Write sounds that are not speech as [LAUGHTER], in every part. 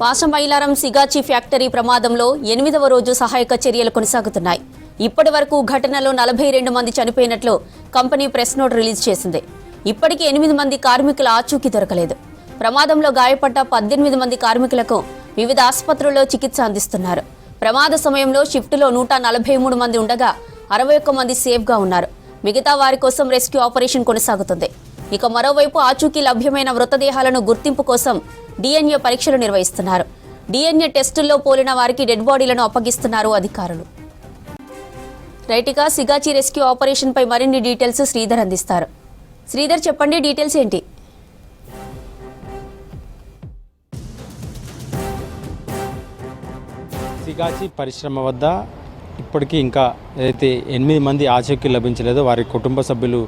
Pashamylaram Sigachi factory ప్రమాదంలో ఎనిమిదవ రోజు సహాయక చర్యలు కొనసాగుతున్నాయి. ఇప్పటి వరకు ఘటనలో నలభై రెండు మంది చనిపోయినట్లు కంపెనీ ప్రెస్ నోట్ రిలీజ్ చేసింది. ఇప్పటికీ ఎనిమిది మంది కార్మికుల ఆచూకీ దొరకలేదు. ప్రమాదంలో గాయపడ్డ పద్దెనిమిది మంది కార్మికులకు వివిధ ఆసుపత్రుల్లో చికిత్స అందిస్తున్నారు. ప్రమాద సమయంలో షిఫ్టులో నూట నలభై మూడు మంది ఉండగా అరవై ఒక్క మంది సేఫ్గా ఉన్నారు. మిగతా వారి కోసం రెస్క్యూ ఆపరేషన్ కొనసాగుతుంది. ఇక మరోవైపు ఆచూకీ లభ్యమైన మృతదేహాలను గుర్తింపు కోసం డిఎన్ఏ పరీక్షలు నిర్వహిస్తున్నారు. డిఎన్ఏ టెస్టుల్లో పోలిన వారికి డెడ్ బాడీలను అప్పగిస్తున్నారు అధికారులు. రైట్గా సిగాచి రెస్క్యూ ఆపరేషన్ పై మరిన్ని డీటెయిల్స్ శ్రీధర్ అందిస్తారు. శ్రీధర్ చెప్పండి డీటెయిల్స్ ఏంటి? సిగాచి పరిశ్రమ వద్ద ఇప్పటికీ ఇంకా ఏదైతే ఎనిమిది మంది ఆచూకీ లభించలేదో వారి కుటుంబ సభ్యులు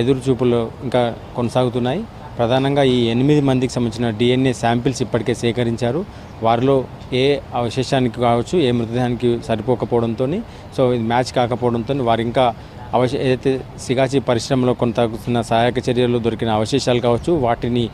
ఎదురు చూపులు ఇంకా కొనసాగుతున్నాయి. ప్రధానంగా ఈ ఎనిమిది మందికి సంబంధించిన డిఎన్ఏ శాంపిల్స్ ఇప్పటికే సేకరించారు. వారిలో ఏ అవశేషానికి కావచ్చు ఏ మృతదేహానికి సరిపోకపోవడంతో సో ఇది మ్యాచ్ కాకపోవడంతో వారు ఇంకా అవశ ఏదైతే సిగాచి పరిశ్రమలో కొనసాగుతున్న సహాయక చర్యలు దొరికిన అవశేషాలు కావచ్చు వాటిని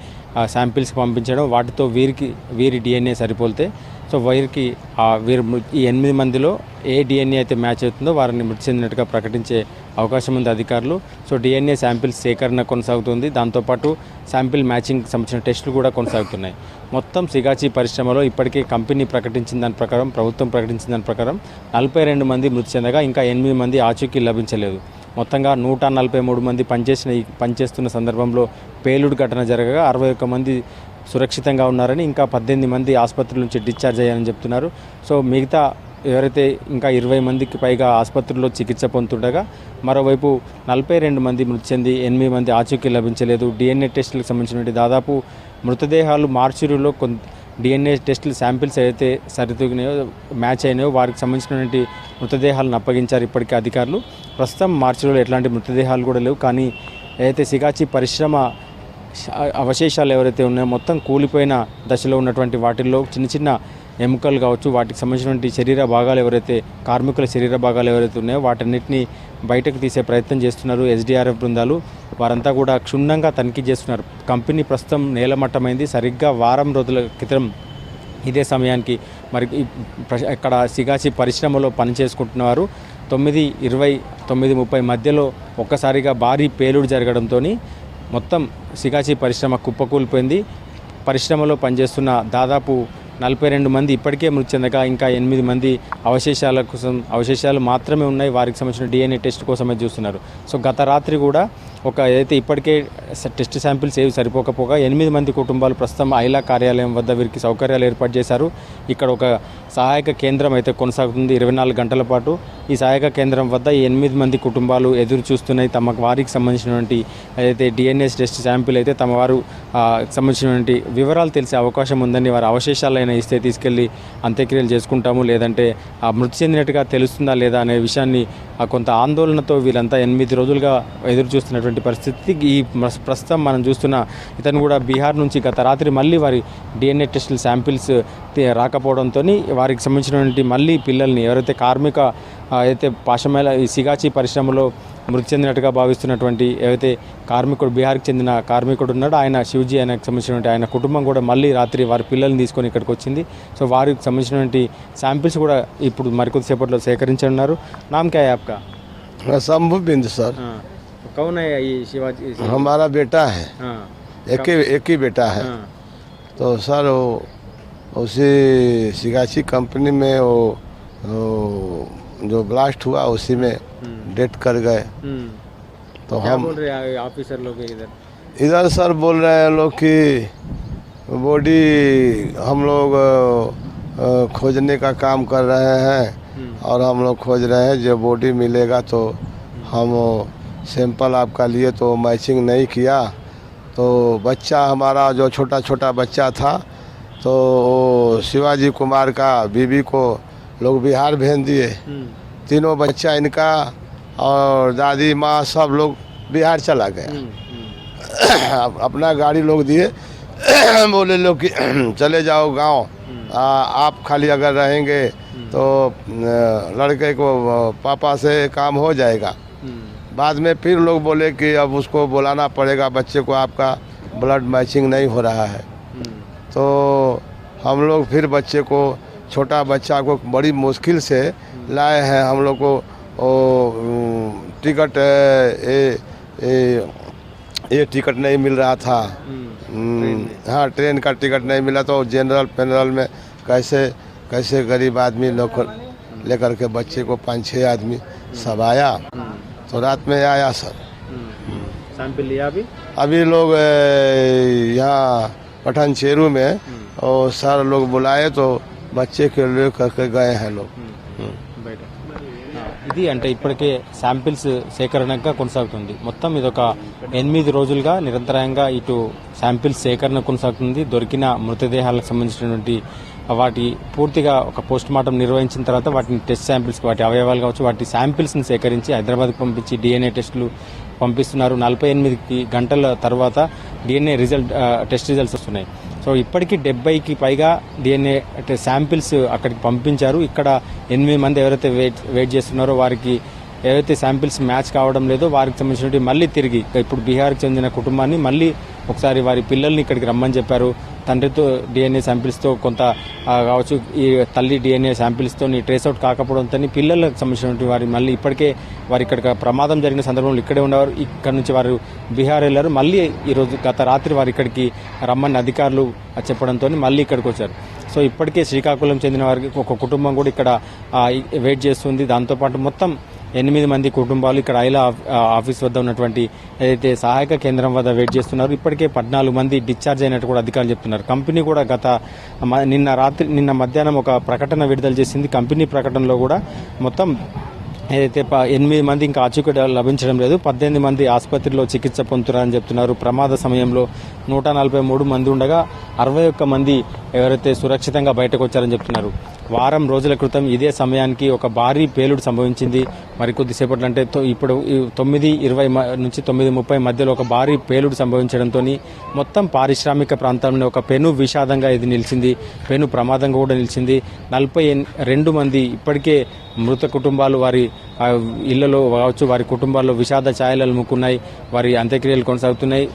శాంపిల్స్కి పంపించడం వాటితో వీరికి వీరి డిఎన్ఏ సరిపోతే సో వీరికి ఆ వీరు ఈ ఎనిమిది మందిలో ఏ డిఎన్ఏ అయితే మ్యాచ్ అవుతుందో వారిని మృతి చెందినట్టుగా ప్రకటించే అవకాశం ఉంది అధికారులు. సో డిఎన్ఏ శాంపిల్స్ సేకరణ కొనసాగుతుంది. దాంతోపాటు శాంపిల్ మ్యాచింగ్ సంబంధించిన టెస్టులు కూడా కొనసాగుతున్నాయి. మొత్తం సిగాచి పరిశ్రమలో ఇప్పటికే కంపెనీ ప్రకటించిన దాని ప్రకారం ప్రభుత్వం ప్రకటించిన దాని ప్రకారం నలభై రెండు మంది మృతి చెందగా ఇంకా ఎనిమిది మంది ఆచూకీ లభించలేదు. మొత్తంగా నూట నలభై మూడు మంది పనిచేసిన ఈ పనిచేస్తున్న సందర్భంలో పేలుడు ఘటన జరగగా అరవై ఒక్క మంది సురక్షితంగా ఉన్నారని ఇంకా పద్దెనిమిది మంది ఆసుపత్రి నుంచి డిశ్చార్జ్ అయ్యారని చెప్తున్నారు. సో మిగతా ఎవరైతే ఇంకా ఇరవై మందికి పైగా ఆసుపత్రుల్లో చికిత్స పొందుతుండగా మరోవైపు నలభై రెండు మంది మృతి చెంది ఎనిమిది మంది ఆచూకీ లభించలేదు. డిఎన్ఏ టెస్టులకు సంబంధించినటువంటి దాదాపు మృతదేహాలు మార్చురీలో కొంత డిఎన్ఏ టెస్టులు శాంపిల్స్ ఏదైతే సరితూగినాయో మ్యాచ్ అయినాయో వారికి సంబంధించినటువంటి మృతదేహాలను అప్పగించారు ఇప్పటికే అధికారులు. ప్రస్తుతం మార్చిలో ఎట్లాంటి మృతదేహాలు కూడా లేవు. కానీ ఏదైతే సిగాచి పరిశ్రమ అవశేషాలు ఎవరైతే ఉన్నాయో మొత్తం కూలిపోయిన దశలో ఉన్నటువంటి వాటిల్లో చిన్న చిన్న ఎముకలు కావచ్చు వాటికి సంబంధించినటువంటి శరీర భాగాలు ఎవరైతే కార్మికుల శరీర భాగాలు ఎవరైతే ఉన్నాయో వాటన్నిటిని బయటకు తీసే ప్రయత్నం చేస్తున్నారు ఎస్డిఆర్ఎఫ్ బృందాలు. వారంతా కూడా క్షుణ్ణంగా తనిఖీ చేస్తున్నారు. కంపెనీ ప్రస్తుతం నేలమట్టమైంది. సరిగ్గా వారం రోజుల క్రితం ఇదే సమయానికి మరి ఇక్కడ సిగాసి పరిశ్రమలో పనిచేసుకుంటున్నవారు తొమ్మిది ఇరవై తొమ్మిది ముప్పై మధ్యలో ఒక్కసారిగా భారీ పేలుడు జరగడంతో మొత్తం సిగాచి పరిశ్రమ కుప్పకూలిపోయింది. పరిశ్రమలో పనిచేస్తున్న దాదాపు నలభై రెండు మంది ఇప్పటికే మృతి చెందగా ఇంకా ఎనిమిది మంది అవశేషాల కోసం అవశేషాలు మాత్రమే ఉన్నాయి. వారికి సంబంధించిన డిఎన్ఏ టెస్ట్ కోసమే చూస్తున్నారు. సో గత రాత్రి కూడా ఒక ఏదైతే ఇప్పటికే టెస్ట్ శాంపిల్స్ ఏవి సరిపోకపోగా ఎనిమిది మంది కుటుంబాలు ప్రస్తుతం ఐలా కార్యాలయం వద్ద వీరికి సౌకర్యాలు ఏర్పాటు చేశారు. ఇక్కడ ఒక సహాయక కేంద్రం అయితే కొనసాగుతుంది. ఇరవై నాలుగు గంటల పాటు ఈ సహాయక కేంద్రం వద్ద ఎనిమిది మంది కుటుంబాలు ఎదురు చూస్తున్నాయి. తమ వారికి సంబంధించినటువంటి ఏదైతే డిఎన్ఎస్ టెస్ట్ శాంపిల్ అయితే తమ వారు సంబంధించినటువంటి వివరాలు తెలిసే అవకాశం ఉందని వారి అవశేషాలైనా ఇస్తే తీసుకెళ్ళి అంత్యక్రియలు చేసుకుంటాము. లేదంటే ఆ మృతి చెందినట్టుగా తెలుస్తుందా లేదా అనే విషయాన్ని కొంత ఆందోళనతో వీళ్ళంతా ఎనిమిది రోజులుగా ఎదురు చూస్తున్నటువంటి పరిస్థితి ఈ ప్రస్తుతం మనం చూస్తున్న ఇతను కూడా బీహార్ నుంచి గత రాత్రి మళ్ళీ వారి డిఎన్ఏ టెస్టుల శాంపిల్స్ రాకపోవడంతో వారికి సంబంధించినటువంటి మళ్ళీ పిల్లల్ని ఎవరైతే కార్మిక ఆ, అయితే పాశమేల ఈ సిగాచి పరిశ్రమలో మృతి చెందినట్టుగా భావిస్తున్నటువంటి ఏవైతే కార్మికుడు బీహార్కి చెందిన కార్మికుడు ఉన్నాడో ఆయన శివజీ ఆయనకు సంబంధించినటువంటి ఆయన కుటుంబం కూడా మళ్ళీ రాత్రి వారి పిల్లల్ని తీసుకొని ఇక్కడికి వచ్చింది సో వారికి సంబంధించినటువంటి శాంపిల్స్ కూడా ఇప్పుడు మరికొద్దిసేపట్లో సేకరించనున్నారు నామ్ క్యా హై ఆప్కా शंभु बिंदु सर हाँ, कौन है ये शिवाजी हमारा बेटा है हाँ, एक ही एक ही बेटा है हाँ, तो सर वो उसी सिगाची कंपनी में वो, वो जो ब्लास्ट हुआ उसी में डेथ कर गए। हम्म। तो हम बोल रहे हैं ऑफिसर लोग इधर? इधर सर बोल रहे हैं लोग कि बॉडी हम लोग खोजने का काम कर रहे हैं और हम लोग खोज रहे हैं जो बॉडी मिलेगा तो हम सैंपल आपका लिए तो मैचिंग नहीं किया। तो बच्चा हमारा जो छोटा छोटा बच्चा था तो शिवाजी कुमार का बीबी को लोग बिहार भेज दिए। हम्म, तीनों बच्चा इनका और दादी माँ सब लोग बिहार चला गया। हम्म, हम्म, अप- अपना गाड़ी लोग दिए। [CLEARS THROAT] बोले लोग कि [CLEARS THROAT] चले जाओ गाँव। आप खाली अगर रहेंगे तो लड़के को पापा से काम हो जाएगा। बाद में फिर लोग बोले कि अब उसको बुलाना पड़ेगा बच्चे को आपका ब्लड मैचिंग नहीं हो रहा है। तो हम लोग फिर बच्चे को छोटा बच्चा को बड़ी मुश्किल से लाए हैं हम लोग को ओ, टिकट ए, ए, ये टिकट नहीं मिल रहा था। हम्म, हाँ ट्रेन का टिकट नहीं मिला तो जनरल पेनरल में कैसे कैसे गरीब आदमी लोग लेकर के बच्चे को पाँच छः आदमी सब आया। तो रात में आया सर। सैंपल लिया अभी? अभी लोग यहाँ पठान चेरू में और सर लोग बुलाए तो बच्चे के ले करके गए हैं लोग हम्म। బయట ఇది అంటే ఇప్పటికే శాంపిల్స్ సేకరణగా కొనసాగుతుంది మొత్తం ఇదొక ఎనిమిది రోజులుగా నిరంతరాయంగా ఇటు శాంపిల్స్ సేకరణ కొనసాగుతుంది దొరికిన మృతదేహాలకు సంబంధించినటువంటి వాటి పూర్తిగా ఒక పోస్ట్ మార్టం నిర్వహించిన తర్వాత వాటిని టెస్ట్ శాంపిల్స్ వాటి అవయవాలు కావచ్చు వాటి శాంపిల్స్ని సేకరించి హైదరాబాద్కి పంపించి డిఎన్ఏ టెస్టులు పంపిస్తున్నారు. నలభై ఎనిమిది గంటల తర్వాత డిఎన్ఏ రిజల్ట్ టెస్ట్ రిజల్ట్స్ వస్తున్నాయి. సో ఇప్పటికీ డెబ్బైకి పైగా డిఎన్ఏ అంటే శాంపిల్స్ అక్కడికి పంపించారు. ఇక్కడ ఎనిమిది మంది ఎవరైతే వెయిట్ వెయిట్ చేస్తున్నారో వారికి ఏవైతే శాంపిల్స్ మ్యాచ్ కావడం లేదో వారికి సంబంధించినటువంటి మళ్ళీ తిరిగి ఇప్పుడు బీహార్కి చెందిన కుటుంబాన్ని మళ్ళీ ఒకసారి వారి పిల్లల్ని ఇక్కడికి రమ్మని చెప్పారు. తండ్రితో డిఎన్ఏ శాంపిల్స్తో కొంత కావచ్చు ఈ తల్లి డిఎన్ఏ శాంపిల్స్తో ట్రేస్ అవుట్ కాకపోవడంతో పిల్లలకు సంబంధించినటువంటి వారి మళ్ళీ ఇప్పటికే వారి ఇక్కడ ప్రమాదం జరిగిన సందర్భంలో ఇక్కడే ఉండేవారు. ఇక్కడ నుంచి వారు బీహార్ వెళ్ళారు. మళ్ళీ ఈరోజు గత రాత్రి వారు ఇక్కడికి రమ్మని అధికారులు చెప్పడంతో మళ్ళీ ఇక్కడికి వచ్చారు. సో ఇప్పటికే శ్రీకాకుళం చెందిన వారికి ఒక కుటుంబం కూడా ఇక్కడ వెయిట్ చేస్తుంది. దాంతోపాటు మొత్తం ఎనిమిది మంది కుటుంబాలు ఇక్కడ ఐలా ఆఫ్- ఆఫీస్ వద్ద ఉన్నటువంటి ఏదైతే సహాయక కేంద్రం వద్ద వెయిట్ చేస్తున్నారు ఇప్పటికే పద్నాలుగు మంది డిశ్చార్జ్ అయినట్టు కూడా అధికారులు చెప్తున్నారు. కంపెనీ కూడా గత మ- నిన్న రాత్రి నిన్న మధ్యాహ్నం ఒక ప్రకటన విడుదల చేసింది. కంపెనీ ప్రకటనలో కూడా మొత్తం ఏదైతే ప- ఎనిమిది మంది ఇంకా ఆచూకీ లభించడం లేదు పద్దెనిమిది మంది ఆసుపత్రిలో చికిత్స పొందుతున్నారని చెప్తున్నారు. ప్రమాద సమయంలో నూట నలభై మూడు మంది ఉండగా అరవై ఒక్క మంది ఎవరైతే సురక్షితంగా బయటకు వచ్చారని చెప్తున్నారు. వారం రోజుల క్రితం ఇదే సమయానికి ఒక భారీ పేలుడు సంభవించింది. మరి కొద్దిసేపట్లో అంటే ఇప్పుడు తొమ్మిది ఇరవై మ- నుంచి తొమ్మిది ముప్పై మధ్యలో ఒక భారీ పేలుడు సంభవించడంతో మొత్తం పారిశ్రామిక ప్రాంతంలో ఒక పెను విషాదంగా ఇది నిలిచింది. పెను ప్రమాదంగా కూడా నిలిచింది. నలభై రెండు మంది ఇప్పటికే మృత కుటుంబాలు వారి ఇళ్ళలో కావచ్చు వారి కుటుంబాల్లో విషాద ఛాయలు అలుముకున్నాయి వారి అంత్యక్రియలు కొనసాగుతున్నాయి.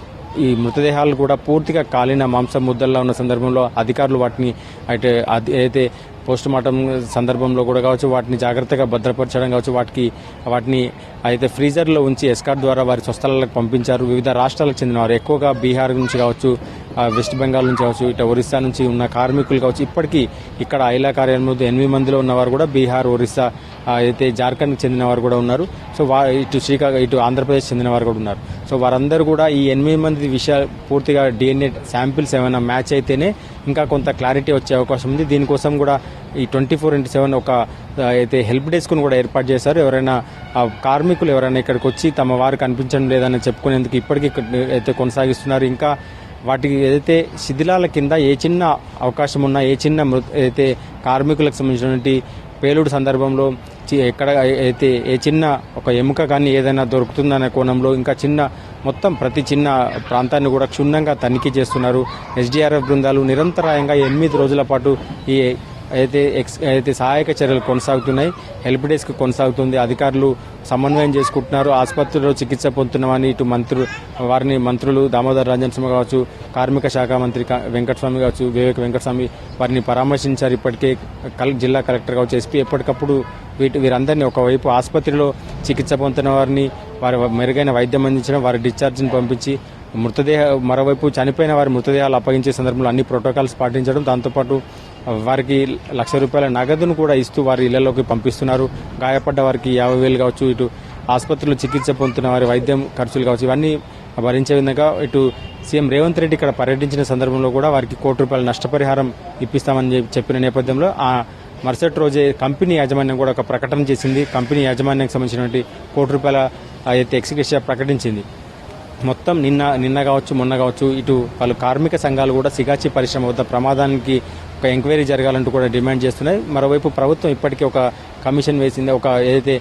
ఈ మృతదేహాలు కూడా పూర్తిగా కాలిన మాంసం ముద్దల్లో ఉన్న సందర్భంలో అధికారులు వాటిని అయితే అయితే పోస్ట్ మార్టం సందర్భంలో కూడా కావచ్చు వాటిని జాగ్రత్తగా భద్రపరచడం కావచ్చు వాటికి వాటిని అయితే ఫ్రీజర్లో ఉంచి ఎస్కాట్ ద్వారా వారి స్వస్థలాలకు పంపించారు. వివిధ రాష్ట్రాలకు చెందిన వారు ఎక్కువగా బీహార్ నుంచి కావచ్చు వెస్ట్ బెంగాల్ నుంచి కావచ్చు ఇటు ఒరిస్సా నుంచి ఉన్న కార్మికులు కావచ్చు ఇప్పటికీ ఇక్కడ ఐలా కార్యాలయంలో ఎనిమిది మందిలో ఉన్నవారు కూడా బీహార్ ఒరిస్సా అయితే జార్ఖండ్కి చెందిన వారు కూడా ఉన్నారు. సో వా ఇటు శ్రీకాకుళం ఇటు ఆంధ్రప్రదేశ్ చెందిన వారు కూడా ఉన్నారు. సో వారందరూ కూడా ఈ ఎనిమిది మంది విషయాలు పూర్తిగా డిఎన్ఏ శాంపిల్స్ ఏమైనా మ్యాచ్ అయితేనే ఇంకా కొంత క్లారిటీ వచ్చే అవకాశం ఉంది. దీనికోసం కూడా ఈ ట్వంటీ ఫోర్ ఇంటూ సెవెన్ ఒక అయితే హెల్ప్ డెస్క్ను కూడా ఏర్పాటు చేశారు. ఎవరైనా కార్మికులు ఎవరైనా ఇక్కడికి వచ్చి తమ వారు కనిపించడం లేదని చెప్పుకునేందుకు ఇప్పటికీ అయితే కొనసాగిస్తున్నారు. ఇంకా వాటికి ఏదైతే శిథిలాల కింద ఏ చిన్న అవకాశం ఉన్నా ఏ చిన్న మృత అయితే కార్మికులకు సంబంధించినటువంటి పేలుడు సందర్భంలో చి- ఎక్కడ అయితే ఏ చిన్న ఒక ఎముక కానీ ఏదైనా దొరుకుతుందనే కోణంలో ఇంకా చిన్న మొత్తం ప్రతి చిన్న ప్రాంతాన్ని కూడా క్షుణ్ణంగా తనిఖీ చేస్తున్నారు. ఎస్డిఆర్ఎఫ్ బృందాలు నిరంతరాయంగా ఎనిమిది రోజుల పాటు ఈ అయితే ఎక్స్ అయితే సహాయక చర్యలు కొనసాగుతున్నాయి హెల్ప్ డెస్క్ కొనసాగుతుంది అధికారులు సమన్వయం చేసుకుంటున్నారు ఆసుపత్రిలో చికిత్స పొందుతున్నామని ఇటు మంత్రులు వారిని మంత్రులు దామోదర్ రంజన్ స్వామి కావచ్చు కార్మిక శాఖ మంత్రి వెంకటస్వామి కావచ్చు వివేక్ వెంకటస్వామి వారిని పరామర్శించారు. ఇప్పటికే కల్ జిల్లా కలెక్టర్ కావచ్చు ఎస్పీ ఎప్పటికప్పుడు వీటి వీరందరినీ ఒకవైపు ఆసుపత్రిలో చికిత్స పొందుతున్న వారిని వారి మెరుగైన వైద్యం అందించడం వారి డిశ్చార్జిని పంపించి మృతదేహ మరోవైపు చనిపోయిన వారి మృతదేహాలు అప్పగించే సందర్భంలో అన్ని ప్రోటోకాల్స్ పాటించడం దాంతోపాటు వారికి లక్ష రూపాయల నగదును కూడా ఇస్తూ వారి ఇళ్ళలోకి పంపిస్తున్నారు. గాయపడ్డ వారికి యాభై వేలు కావచ్చు ఇటు ఆసుపత్రిలో చికిత్స పొందుతున్న వారి వైద్యం ఖర్చులు కావచ్చు ఇవన్నీ భరించే విధంగా ఇటు సీఎం రేవంత్ రెడ్డి ఇక్కడ పర్యటించిన సందర్భంలో కూడా వారికి కోటి రూపాయల నష్టపరిహారం ఇప్పిస్తామని చెప్పి- చెప్పిన నేపథ్యంలో ఆ మరుసటి రోజే కంపెనీ యాజమాన్యం కూడా ఒక ప్రకటన చేసింది. కంపెనీ యాజమాన్యానికి సంబంధించినటువంటి కోటి రూపాయల అయితే ఎక్సిక్యూషన్ ప్రకటించింది. మొత్తం నిన్న నిన్న కావచ్చు మొన్న కావచ్చు ఇటు పలు కార్మిక సంఘాలు కూడా సిగాచి పరిశ్రమ వద్ద ప్రమాదానికి ఒక ఎంక్వైరీ జరగాలంటూ కూడా డిమాండ్ చేస్తున్నాయి. మరోవైపు ప్రభుత్వం ఇప్పటికే ఒక కమిషన్ వేసింది. ఒక ఏదైతే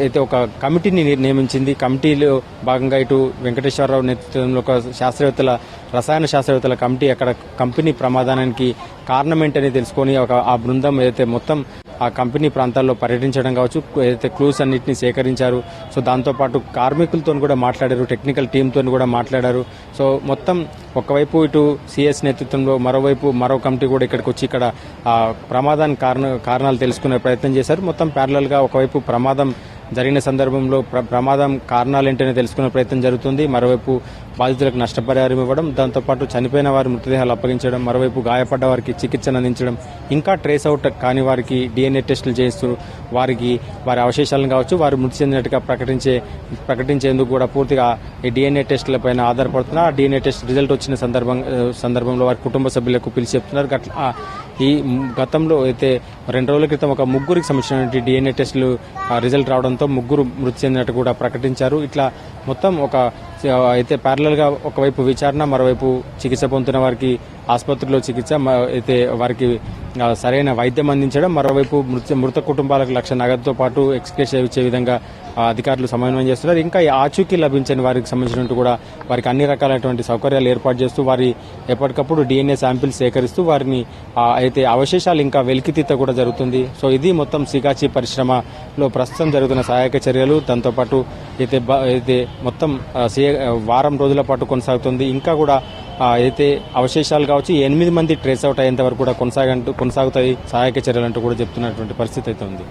అయితే ఒక కమిటీని నియమించింది కమిటీలో భాగంగా ఇటు వెంకటేశ్వరరావు నేతృత్వంలో ఒక శాస్త్రవేత్తల రసాయన శాస్త్రవేత్తల కమిటీ అక్కడ కంపెనీ ప్రమాదానికి కారణం ఏంటని తెలుసుకొని ఒక ఆ బృందం ఏదైతే మొత్తం ఆ కంపెనీ ప్రాంతాల్లో పర్యటించడం కావచ్చు ఏదైతే క్లూస్ అన్నింటినీ సేకరించారు సో దాంతోపాటు కార్మికులతో కూడా మాట్లాడారు టెక్నికల్ టీంతో కూడా మాట్లాడారు. సో మొత్తం ఒకవైపు ఇటు సిఎస్ నేతృత్వంలో మరోవైపు మరో కమిటీ కూడా ఇక్కడికి వచ్చి ఇక్కడ ఆ, ప్రమాదానికి కారణ కారణాలు తెలుసుకునే ప్రయత్నం చేశారు. మొత్తం ప్యారలల్గా ఒకవైపు ప్రమాదం జరిగిన సందర్భంలో ప్ర ప్రమాదం కారణాలు ఏంటనే తెలుసుకునే ప్రయత్నం జరుగుతుంది. మరోవైపు బాధితులకు నష్టపరిహారం ఇవ్వడం దాంతోపాటు చనిపోయిన వారి మృతదేహాలు అప్పగించడం మరోవైపు గాయపడ్డ వారికి చికిత్సను అందించడం ఇంకా ట్రేస్ అవుట్ కాని వారికి డిఎన్ఏ టెస్టులు చేస్తూ వారికి వారి అవశేషాలను కావచ్చు వారు మృతి చెందినట్టుగా ప్రకటించే ప్రకటించేందుకు కూడా పూర్తిగా ఈ డిఎన్ఏ టెస్టులపైన ఆధారపడుతున్న. ఆ డిఎన్ఏ టెస్ట్ రిజల్ట్ వచ్చిన సందర్భం సందర్భంలో వారి కుటుంబ సభ్యులకు పిలిచి చెప్తున్నారు. గట్ల ఈ గతంలో అయితే రెండు రోజుల క్రితం ఒక ముగ్గురికి సంబంధించిన డిఎన్ఏ టెస్టులు రిజల్ట్ రావడం రావడంతో ముగ్గురు మృతి చెందినట్టు కూడా ప్రకటించారు. ఇట్లా మొత్తం ఒక అయితే ప్యారలల్గా ఒకవైపు విచారణ మరోవైపు చికిత్స పొందుతున్న వారికి ఆసుపత్రిలో చికిత్స అయితే వారికి సరైన వైద్యం అందించడం మరోవైపు మృత మృత కుటుంబాలకు లక్ష నగదుతో పాటు ఎక్స్ప్రెస్ ఇచ్చే విధంగా అధికారులు సమన్వయం చేస్తున్నారు. ఇంకా ఈ ఆచూకీ లభించని వారికి సంబంధించినట్టు కూడా వారికి అన్ని రకాలైనటువంటి సౌకర్యాలు ఏర్పాటు చేస్తూ వారి ఎప్పటికప్పుడు డిఎన్ఏ శాంపిల్స్ సేకరిస్తూ వారిని అయితే అవశేషాలు ఇంకా వెలికితీత కూడా జరుగుతుంది. సో ఇది మొత్తం సికాచి పరిశ్రమలో ప్రస్తుతం జరుగుతున్న సహాయక చర్యలు. దాంతోపాటు అయితే బ- అయితే మొత్తం సే- వారం రోజుల పాటు కొనసాగుతుంది. ఇంకా కూడా అయితే అవశేషాలు కావచ్చు ఎనిమిది మంది ట్రేస్ అవుట్ అయ్యేంత వరకు కూడా కొనసాగంటూ కొనసాగుతాయి సహాయక చర్యలు అంటూ కూడా చెప్తున్నటువంటి పరిస్థితి అయితే ఉంది.